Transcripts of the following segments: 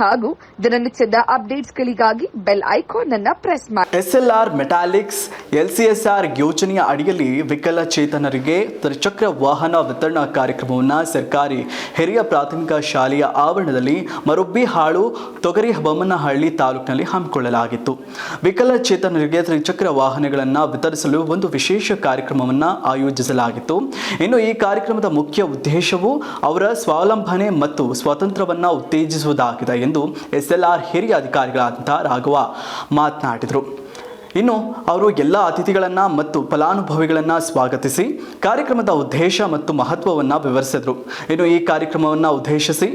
ಹಾಗೂ ದಿನನಿತ್ಯದ ಅಪ್ಡೇಟ್ಸ್ಗಳಿಗಾಗಿ ಬೆಲ್ ಐಕಾನ್ ಅನ್ನು ಪ್ರೆಸ್ ಮಾಡಿ. ಎಸ್ಎಲ್ಆರ್ ಮೆಟಾಲಿಕ್ಸ್ ಎಲ್ಸಿಎಸ್ಆರ್ ಯೋಜನೆಯ ಅಡಿಯಲ್ಲಿ ವಿಕಲಚೇತನರಿಗೆ ತ್ರಿಚಕ್ರ ವಾಹನ ವಿತರಣಾ ಕಾರ್ಯಕ್ರಮವನ್ನು ಸರ್ಕಾರಿ ಹಿರಿಯ ಪ್ರಾಥಮಿಕ ಶಾಲೆಯ ಆವರಣದಲ್ಲಿ ಮರುಬ್ಬಿ ಹಾಳು ತೊಗರಿ ಬೊಮ್ಮನಹಳ್ಳಿ ತಾಲೂಕಿನಲ್ಲಿ ಹಮ್ಮಿಕೊಳ್ಳಲಾಗಿತ್ತು. ವಿಕಲಚೇತನರಿಗೆ ತ್ರಿಚಕ್ರ ವಾಹನಗಳನ್ನು ವಿತರಿಸಲು ಒಂದು ವಿಶೇಷ ಕಾರ್ಯಕ್ರಮವನ್ನು ಆಯೋಜಿಸಲಾಗಿತ್ತು. ಇನ್ನು ಈ ಕಾರ್ಯಕ್ರಮದ ಮುಖ್ಯ ಉದ್ದೇಶವು ಅವರ ಸ್ವಾವಲಂಬನೆ ಮತ್ತು ಸ್ವಾತಂತ್ರ್ಯವನ್ನು ಉತ್ತೇಜಿಸುವುದಾಗಿದೆ ಎಂದು ಎಸ್ಎಲ್ಆರ್ ಹಿರಿಯ ಅಧಿಕಾರಿಗಳಾದಂಥ ರಾಘವ ಮಾತನಾಡಿದರು. ಇನ್ನು ಅವರು ಎಲ್ಲ ಅತಿಥಿಗಳನ್ನು ಮತ್ತು ಫಲಾನುಭವಿಗಳನ್ನು ಸ್ವಾಗತಿಸಿ, ಕಾರ್ಯಕ್ರಮದ ಉದ್ದೇಶ ಮತ್ತು ಮಹತ್ವವನ್ನು ವಿವರಿಸಿದರು. ಇನ್ನು ಈ ಕಾರ್ಯಕ್ರಮವನ್ನು ಉದ್ದೇಶಿಸಿ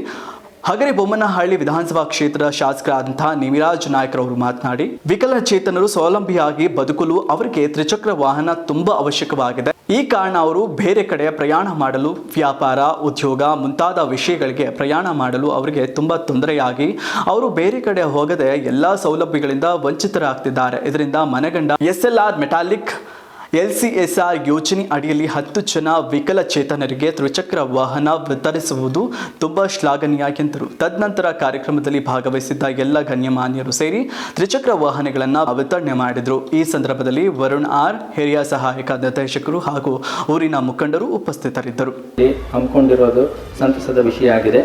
ಹಗರಿ ಬೊಮ್ಮನಹಳ್ಳಿ ವಿಧಾನಸಭಾ ಕ್ಷೇತ್ರದ ಶಾಸಕರಾದಂತಹ ನಿಮಿರಾಜ್ ನಾಯ್ಕರವರು ಮಾತನಾಡಿ, ವಿಕಲಚೇತನರು ಸ್ವಾವಲಂಬಿಯಾಗಿ ಬದುಕಲು ಅವರಿಗೆ ತ್ರಿಚಕ್ರ ವಾಹನ ತುಂಬಾ ಅವಶ್ಯಕವಾಗಿದೆ. ಈ ಕಾರಣ ಅವರು ಬೇರೆ ಕಡೆ ಪ್ರಯಾಣ ಮಾಡಲು, ವ್ಯಾಪಾರ, ಉದ್ಯೋಗ ಮುಂತಾದ ವಿಷಯಗಳಿಗೆ ಪ್ರಯಾಣ ಮಾಡಲು ಅವರಿಗೆ ತುಂಬ ತೊಂದರೆಯಾಗಿ, ಅವರು ಬೇರೆ ಕಡೆ ಹೋಗದೆ ಎಲ್ಲ ಸೌಲಭ್ಯಗಳಿಂದ ವಂಚಿತರಾಗ್ತಿದ್ದಾರೆ. ಇದರಿಂದ ಮನಗಂಡ S L R metallic L C S R ಯೋಜನೆ ಅಡಿಯಲ್ಲಿ ಹತ್ತು ಜನ ವಿಕಲಚೇತನರಿಗೆ ತ್ರಿಚಕ್ರ ವಾಹನ ವಿತರಿಸುವುದು ತುಂಬ ಶ್ಲಾಘನೀಯ ಎಂದರು. ತದನಂತರ ಕಾರ್ಯಕ್ರಮದಲ್ಲಿ ಭಾಗವಹಿಸಿದ್ದ ಎಲ್ಲ ಗಣ್ಯಮಾನ್ಯರು ಸೇರಿ ತ್ರಿಚಕ್ರ ವಾಹನಗಳನ್ನು ವಿತರಣೆ ಮಾಡಿದರು. ಈ ಸಂದರ್ಭದಲ್ಲಿ ವರುಣ್ ಆರ್, ಹಿರಿಯ ಸಹಾಯಕ ನಿರ್ದೇಶಕರು ಹಾಗೂ ಊರಿನ ಮುಖಂಡರು ಉಪಸ್ಥಿತರಿದ್ದರು. ಹಮ್ಮಿಕೊಂಡಿರೋದು ಸಂತಸದ ವಿಷಯ ಆಗಿದೆ.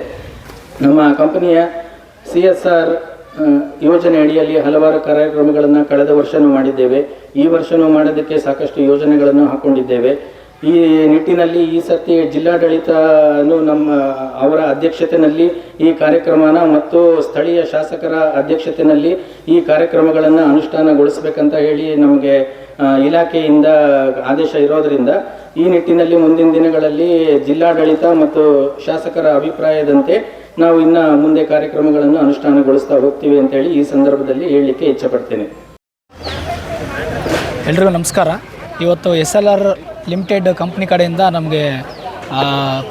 ನಮ್ಮ ಕಂಪನಿಯ ಸಿ ಎಸ್ ಆರ್ ಯೋಜನೆ ಅಡಿಯಲ್ಲಿ ಹಲವಾರು ಕಾರ್ಯಕ್ರಮಗಳನ್ನು ಕಳೆದ ವರ್ಷನೂ ಮಾಡಿದ್ದೇವೆ. ಈ ವರ್ಷನೂ ಮಾಡೋದಕ್ಕೆ ಸಾಕಷ್ಟು ಯೋಜನೆಗಳನ್ನು ಹಾಕೊಂಡಿದ್ದೇವೆ. ಈ ನಿಟ್ಟಿನಲ್ಲಿ ಈ ಸರ್ತಿ ಜಿಲ್ಲಾಡಳಿತನು ನಮ್ಮ ಅವರ ಅಧ್ಯಕ್ಷತೆಯಲ್ಲಿ ಈ ಕಾರ್ಯಕ್ರಮನ ಮತ್ತು ಸ್ಥಳೀಯ ಶಾಸಕರ ಅಧ್ಯಕ್ಷತೆಯಲ್ಲಿ ಈ ಕಾರ್ಯಕ್ರಮಗಳನ್ನು ಅನುಷ್ಠಾನಗೊಳಿಸಬೇಕಂತ ಹೇಳಿ ನಮಗೆ ಇಲಾಖೆಯಿಂದ ಆದೇಶ ಇರೋದರಿಂದ ಈ ನಿಟ್ಟಿನಲ್ಲಿ ಮುಂದಿನ ದಿನಗಳಲ್ಲಿ ಜಿಲ್ಲಾಡಳಿತ ಮತ್ತು ಶಾಸಕರ ಅಭಿಪ್ರಾಯದಂತೆ ನಾವು ಇನ್ನು ಮುಂದೆ ಕಾರ್ಯಕ್ರಮಗಳನ್ನು ಅನುಷ್ಠಾನಗೊಳಿಸ್ತಾ ಹೋಗ್ತೀವಿ ಅಂತೇಳಿ ಈ ಸಂದರ್ಭದಲ್ಲಿ ಹೇಳಲಿಕ್ಕೆ ಇಚ್ಛಪಡ್ತೇನೆ ಎಲ್ರಿಗೂ ನಮಸ್ಕಾರ. ಇವತ್ತು S L R limited company ಕಡೆಯಿಂದ ನಮಗೆ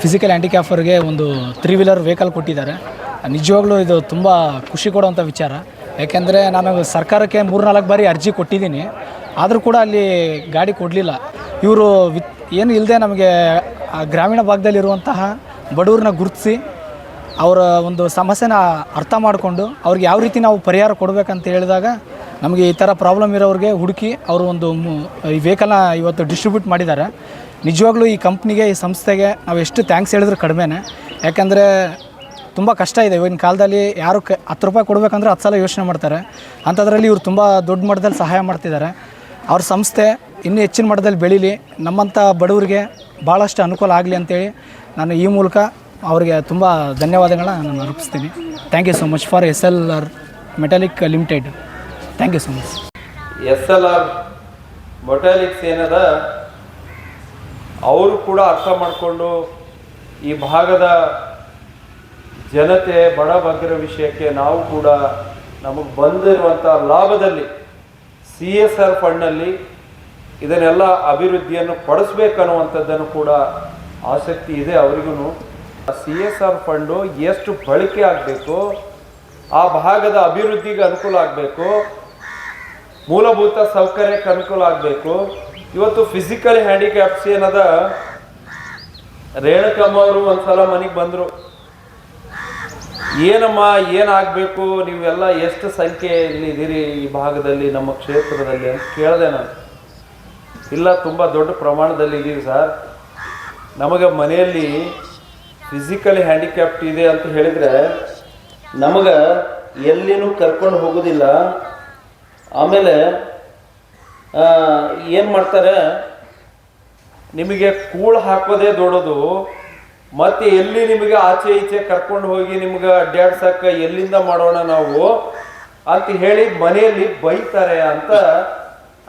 ಫಿಸಿಕಲ್ ಹ್ಯಾಂಡಿಕ್ಯಾಫರ್ಗೆ ಒಂದು ತ್ರೀ ವೀಲರ್ ವೆಹಿಕಲ್ ಕೊಟ್ಟಿದ್ದಾರೆ. ನಿಜವಾಗ್ಲೂ ಇದು ತುಂಬ ಖುಷಿ ಕೊಡುವಂಥ ವಿಚಾರ. ಯಾಕೆಂದರೆ ನಾನು ಸರ್ಕಾರಕ್ಕೆ ಮೂರ್ನಾಲ್ಕು ಬಾರಿ ಅರ್ಜಿ ಕೊಟ್ಟಿದ್ದೀನಿ. ಆದರೂ ಕೂಡ ಅಲ್ಲಿ ಗಾಡಿ ಕೊಡಲಿಲ್ಲ. ಇವರು ವಿತ್, ಏನು ಇಲ್ಲದೆ ನಮಗೆ ಗ್ರಾಮೀಣ ಭಾಗದಲ್ಲಿರುವಂತಹ ಬಡವ್ರನ್ನ ಗುರುತಿಸಿ ಅವರ ಒಂದು ಸಮಸ್ಯೆನ ಅರ್ಥ ಮಾಡಿಕೊಂಡು ಅವ್ರಿಗೆ ಯಾವ ರೀತಿ ನಾವು ಪರಿಹಾರ ಕೊಡಬೇಕಂತ ಹೇಳಿದಾಗ ನಮಗೆ ಈ ಥರ ಪ್ರಾಬ್ಲಮ್ ಇರೋರಿಗೆ ಹುಡುಕಿ ಅವರು ಒಂದು ಈ ವೆಹಿಕಲ್ನ ಇವತ್ತು ಡಿಸ್ಟ್ರಿಬ್ಯೂಟ್ ಮಾಡಿದ್ದಾರೆ. ನಿಜವಾಗ್ಲೂ ಈ ಕಂಪ್ನಿಗೆ ಈ ಸಂಸ್ಥೆಗೆ ನಾವು ಎಷ್ಟು ಥ್ಯಾಂಕ್ಸ್ ಹೇಳಿದ್ರು ಕಡಿಮೆನೇ. ಯಾಕಂದರೆ ತುಂಬ ಕಷ್ಟ ಇದೆ. ಇವಾಗಿನ ಕಾಲದಲ್ಲಿ ಯಾರು ಕ ಹತ್ತು ರೂಪಾಯಿ ಕೊಡಬೇಕಂದ್ರೆ ಹತ್ತು ಸಲ ಯೋಚನೆ ಮಾಡ್ತಾರೆ. ಅಂಥದ್ರಲ್ಲಿ ಇವರು ತುಂಬ ದೊಡ್ಡ ಮಟ್ಟದಲ್ಲಿ ಸಹಾಯ ಮಾಡ್ತಿದ್ದಾರೆ. ಅವ್ರ ಸಂಸ್ಥೆ ಇನ್ನೂ ಹೆಚ್ಚಿನ ಮಟ್ಟದಲ್ಲಿ ಬೆಳೀಲಿ. ನಮ್ಮಂಥ ಬಡವರಿಗೆ ಭಾಳಷ್ಟು ಅನುಕೂಲ ಆಗಲಿ ಅಂತೇಳಿ ನಾನು ಈ ಮೂಲಕ ಅವರಿಗೆ ತುಂಬ ಧನ್ಯವಾದಗಳನ್ನ ನಾನು ಅರ್ಪಿಸ್ತೀನಿ. Thank you so much for S L R metallic limited thank you so much S L R metallics ಏನದ, ಅವರು ಕೂಡ ಅರ್ಥ ಮಾಡಿಕೊಂಡು ಈ ಭಾಗದ ಜನತೆ ಬಡ ಬಗ್ಗರ ವಿಷಯಕ್ಕೆ ನಾವು ಕೂಡ ನಮಗೆ ಬಂದಿರುವಂಥ ಲಾಭದಲ್ಲಿ ಸಿ ಎಸ್ ಆರ್ ಫಂಡ್ನಲ್ಲಿ ಇದನ್ನೆಲ್ಲ ಅಭಿವೃದ್ಧಿಯನ್ನು ಪಡಿಸ್ಬೇಕನ್ನುವಂಥದ್ದನ್ನು ಕೂಡ ಆಸಕ್ತಿ ಇದೆ ಅವರಿಗೂ ಸಿ ಎಸ್ ಆರ್ ಫಂಡು ಎಷ್ಟು ಬಳಕೆ ಆಗಬೇಕು, ಆ ಭಾಗದ ಅಭಿವೃದ್ಧಿಗೆ ಅನುಕೂಲ ಆಗಬೇಕು ಮೂಲಭೂತ ಸೌಕರ್ಯಕ್ಕೆ ಅನುಕೂಲ ಆಗಬೇಕು. ಇವತ್ತು ಫಿಸಿಕಲಿ ಹ್ಯಾಂಡಿಕ್ಯಾಪ್ಸ್ ಏನದ? ರೇಣುಕಮ್ಮ ಅವರು ಒಂದ್ಸಲ ಮನೆಗೆ ಬಂದರು. ಏನಮ್ಮ, ಏನಾಗಬೇಕು? ನೀವೆಲ್ಲ ಎಷ್ಟು ಸಂಖ್ಯೆಯಲ್ಲಿ ಇದ್ದೀರಿ ಈ ಭಾಗದಲ್ಲಿ, ನಮ್ಮ ಕ್ಷೇತ್ರದಲ್ಲಿ ಅಂತ ಕೇಳಿದೆ ನಾನು. ಇಲ್ಲ, ತುಂಬ ದೊಡ್ಡ ಪ್ರಮಾಣದಲ್ಲಿ ಇದ್ದೀವಿ ಸರ್. ನಮಗೆ ಮನೆಯಲ್ಲಿ ಫಿಸಿಕಲಿ ಹ್ಯಾಂಡಿಕ್ಯಾಪ್ಟ್ ಇದೆ ಅಂತ ಹೇಳಿದರೆ, ನಮಗೆ ಎಲ್ಲಿನೂ ಕರ್ಕೊಂಡು ಹೋಗೋದಿಲ್ಲ. ಆಮೇಲೆ ಏನು ಮಾಡ್ತಾರೆ? ನಿಮಗೆ ಕೂಳು ಹಾಕೋದೇ ದೊಡ್ಡದು. ಮತ್ತೆ ಎಲ್ಲಿ ನಿಮಗೆ ಆಚೆ ಈಚೆ ಕರ್ಕೊಂಡು ಹೋಗಿ ನಿಮ್ಗೆ ಅಡ್ಡಾಡ್ಸಕ್ಕ ಎಲ್ಲಿಂದ ಮಾಡೋಣ ನಾವು? ಅಂತ ಹೇಳಿ ಮನೆಯಲ್ಲಿ ಬೈತಾರೆ ಅಂತ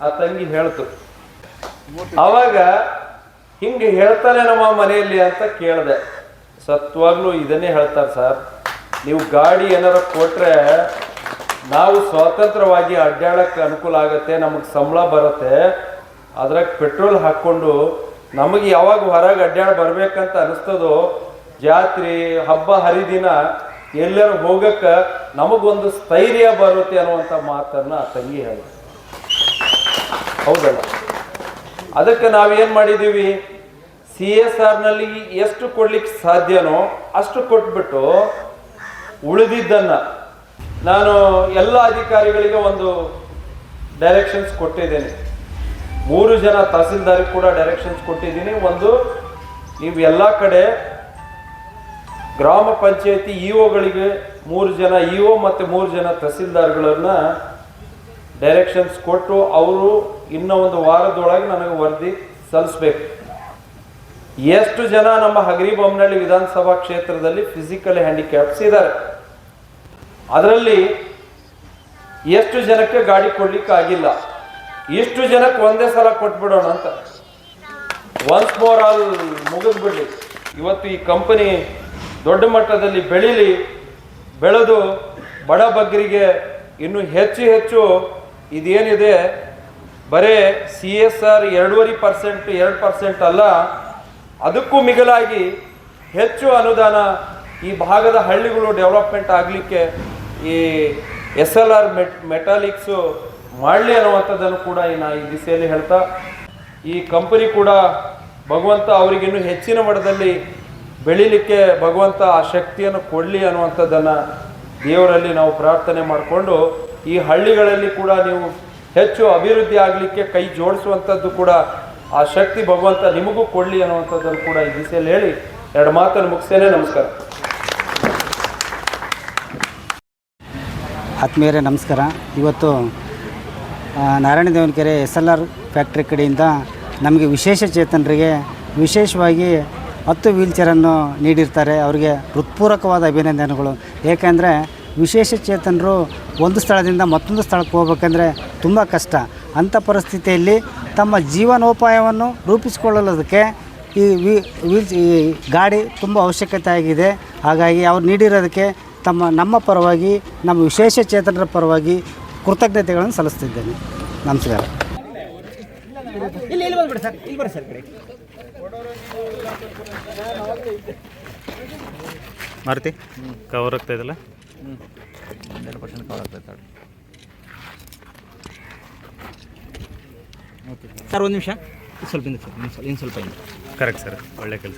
ಆ ತಂಗಿ ಹೇಳ್ತು. ಅವಾಗ ಹಿಂಗೆ ಹೇಳ್ತಾರೆ ನಮ್ಮ ಮನೆಯಲ್ಲಿ ಅಂತ ಕೇಳಿದೆ. ಸತ್ವಾಗ್ಲೂ ಇದನ್ನೇ ಹೇಳ್ತಾರೆ ಸರ್. ನೀವು ಗಾಡಿ ಏನಾರ ಕೊಟ್ರೆ ನಾವು ಸ್ವತಂತ್ರವಾಗಿ ಅಡ್ಡಾಡಕ್ಕೆ ಅನುಕೂಲ ಆಗುತ್ತೆ, ನಮಗೆ ಸಂಬಳ ಬರುತ್ತೆ, ಅದ್ರಾಗ ಪೆಟ್ರೋಲ್ ಹಾಕ್ಕೊಂಡು ನಮಗೆ ಯಾವಾಗ ಹೊರಗೆ ಅಡ್ಡಾಡಿ ಬರ್ಬೇಕಂತ ಅನಿಸ್ತದೋ, ಜಾತ್ರೆ, ಹಬ್ಬ, ಹರಿದಿನ, ಎಲ್ಲರೂ ಹೋಗಕ್ಕೆ ನಮಗೊಂದು ಸ್ಥೈರ್ಯ ಬರುತ್ತೆ ಅನ್ನುವಂಥ ಮಾತನ್ನು ಆ ತಂಗಿ ಹೇಳ ಹೌದಲ್ಲ? ಅದಕ್ಕೆ ನಾವೇನು ಮಾಡಿದ್ದೀವಿ ಸಿ ಎಸ್ ಆರ್ನಲ್ಲಿ ಎಷ್ಟು ಕೊಡ್ಲಿಕ್ಕೆ ಸಾಧ್ಯನೋ ಅಷ್ಟು ಕೊಟ್ಬಿಟ್ಟು ಉಳಿದಿದ್ದನ್ನ ನಾನು ಎಲ್ಲ ಅಧಿಕಾರಿಗಳಿಗೆ ಒಂದು ಡೈರೆಕ್ಷನ್ಸ್ ಕೊಟ್ಟಿದ್ದೇನೆ. ಮೂರು ಜನ ತಹಸೀಲ್ದಾರಿಗೆ ಕೂಡ ಡೈರೆಕ್ಷನ್ಸ್ ಕೊಟ್ಟಿದ್ದೀನಿ. ಒಂದು, ನೀವು ಎಲ್ಲ ಕಡೆ ಗ್ರಾಮ ಪಂಚಾಯತಿ ಇಒಗಳಿಗೆ ಮೂರು ಜನ ಇಒ ಮತ್ತು ಮೂರು ಜನ ತಹಸೀಲ್ದಾರ್ಗಳನ್ನು ಡೈರೆಕ್ಷನ್ಸ್ ಕೊಟ್ಟು ಅವರು ಇನ್ನೂ ಒಂದು ವಾರದೊಳಗೆ ನನಗೆ ವರದಿ ಸಲ್ಲಿಸ್ಬೇಕು. ಎಷ್ಟು ಜನ ನಮ್ಮ ಹಗರಿಬೊಮ್ಮನಹಳ್ಳಿ ವಿಧಾನಸಭಾ ಕ್ಷೇತ್ರದಲ್ಲಿ ಫಿಸಿಕಲಿ ಹ್ಯಾಂಡಿಕ್ಯಾಪ್ಸ್ ಇದ್ದಾರೆ ಅದರಲ್ಲಿ ಎಷ್ಟು ಜನಕ್ಕೆ ಗಾಡಿ ಕೊಡ್ಲಿಕ್ಕೆ ಆಗಿಲ್ಲ. ಇಷ್ಟು ಜನಕ್ಕೆ ಒಂದೇ ಸಲ ಕೊಟ್ಬಿಡೋಣ ಅಂತ. ಒನ್ಸ್ ಮೋರ್ ಆಲ್ ಮುಗಿದ್ಬಿಡ್ಲಿ. ಇವತ್ತು ಈ ಕಂಪನಿ ದೊಡ್ಡ ಮಟ್ಟದಲ್ಲಿ ಬೆಳೀಲಿ, ಬೆಳೆದು ಬಡ ಬಗ್ಗರಿಗೆ ಇನ್ನು ಹೆಚ್ಚು ಹೆಚ್ಚು ಇದೇನಿದೆ, ಬರೇ ಸಿ ಎಸ್ ಆರ್ ಎರಡೂವರೆ ಪರ್ಸೆಂಟ್ ಎರಡು ಪರ್ಸೆಂಟ್ ಅಲ್ಲ. ಅದಕ್ಕೂ ಮಿಗಿಲಾಗಿ ಹೆಚ್ಚು ಅನುದಾನ ಈ ಭಾಗದ ಹಳ್ಳಿಗಳು ಡೆವಲಪ್ಮೆಂಟ್ ಆಗಲಿಕ್ಕೆ ಈ S L R met, metallics ಮಾಡಲಿ ಅನ್ನುವಂಥದ್ದನ್ನು ಕೂಡ ಈ ನಾ ಈ ದಿಸೆಯಲ್ಲಿ ಹೇಳ್ತಾ, ಈ ಕಂಪನಿ ಕೂಡ ಭಗವಂತ ಅವರಿಗಿನ್ನೂ ಹೆಚ್ಚಿನ ಮಟ್ಟದಲ್ಲಿ ಬೆಳಿಲಿಕ್ಕೆ ಭಗವಂತ ಆ ಶಕ್ತಿಯನ್ನು ಕೊಡಲಿ ಅನ್ನುವಂಥದ್ದನ್ನು ದೇವರಲ್ಲಿ ನಾವು ಪ್ರಾರ್ಥನೆ ಮಾಡಿಕೊಂಡು, ಈ ಹಳ್ಳಿಗಳಲ್ಲಿ ಕೂಡ ನೀವು ಹೆಚ್ಚು ಅಭಿವೃದ್ಧಿ ಆಗಲಿಕ್ಕೆ ಕೈ ಜೋಡಿಸುವಂಥದ್ದು ಕೂಡ ಆ ಶಕ್ತಿ ಭಗವಂತ ನಿಮಗೂ ಕೊಡಲಿ ಅನ್ನುವಂಥದ್ದನ್ನು ಕೂಡ ಈ ದಿಸೆಯಲ್ಲಿ ಹೇಳಿ, ಎರಡು ಮಾತನ್ನು ಮುಗಿಸ್ತೇನೆ, ನಮಸ್ಕಾರ. ಆತ್ಮೀಯರೇ ನಮಸ್ಕಾರ. ಇವತ್ತು Narayana Devanakere S L R factory ಕಡೆಯಿಂದ ನಮಗೆ ವಿಶೇಷ ಚೇತನರಿಗೆ ವಿಶೇಷವಾಗಿ ಹತ್ತು ವೀಲ್ಚೇರನ್ನು ನೀಡಿರ್ತಾರೆ. ಅವರಿಗೆ ಹೃತ್ಪೂರ್ವಕವಾದ ಅಭಿನಂದನೆಗಳು. ಏಕೆಂದರೆ, ವಿಶೇಷ ಚೇತನರು ಒಂದು ಸ್ಥಳದಿಂದ ಮತ್ತೊಂದು ಸ್ಥಳಕ್ಕೆ ಹೋಗ್ಬೇಕಂದ್ರೆ ತುಂಬ ಕಷ್ಟ. ಅಂಥ ಪರಿಸ್ಥಿತಿಯಲ್ಲಿ ತಮ್ಮ ಜೀವನೋಪಾಯವನ್ನು ರೂಪಿಸಿಕೊಳ್ಳೋದಕ್ಕೆ ಈ ವೀಲ್, ಈ ಗಾಡಿ ತುಂಬ ಅವಶ್ಯಕತೆ ಆಗಿದೆ. ಹಾಗಾಗಿ ಅವ್ರು ನೀಡಿರೋದಕ್ಕೆ ತಮ್ಮ ನಮ್ಮ ಪರವಾಗಿ ನಮ್ಮ ವಿಶೇಷ ಚೇತನರ ಪರವಾಗಿ ಕೃತಜ್ಞತೆಗಳನ್ನು ಸಲ್ಲಿಸ್ತಿದ್ದೇನೆ. ನಮಸ್ಕಾರ. ಮಾರುತಿ ಕವರ್ ಆಗ್ತಾ ಇದಲ್ಲ ಸರ್ ಒಂದು ನಿಮಿಷ. ಸ್ವಲ್ಪ ಹಿಂದೆ ಸರ್ ಇನ್ನು ಸ್ವಲ್ಪ ಇನ್ನು ಸ್ವಲ್ಪ. ಹಿಂದೆ ಕರೆಕ್ಟ್ ಸರ್ ಒಳ್ಳೆ ಕೆಲಸ.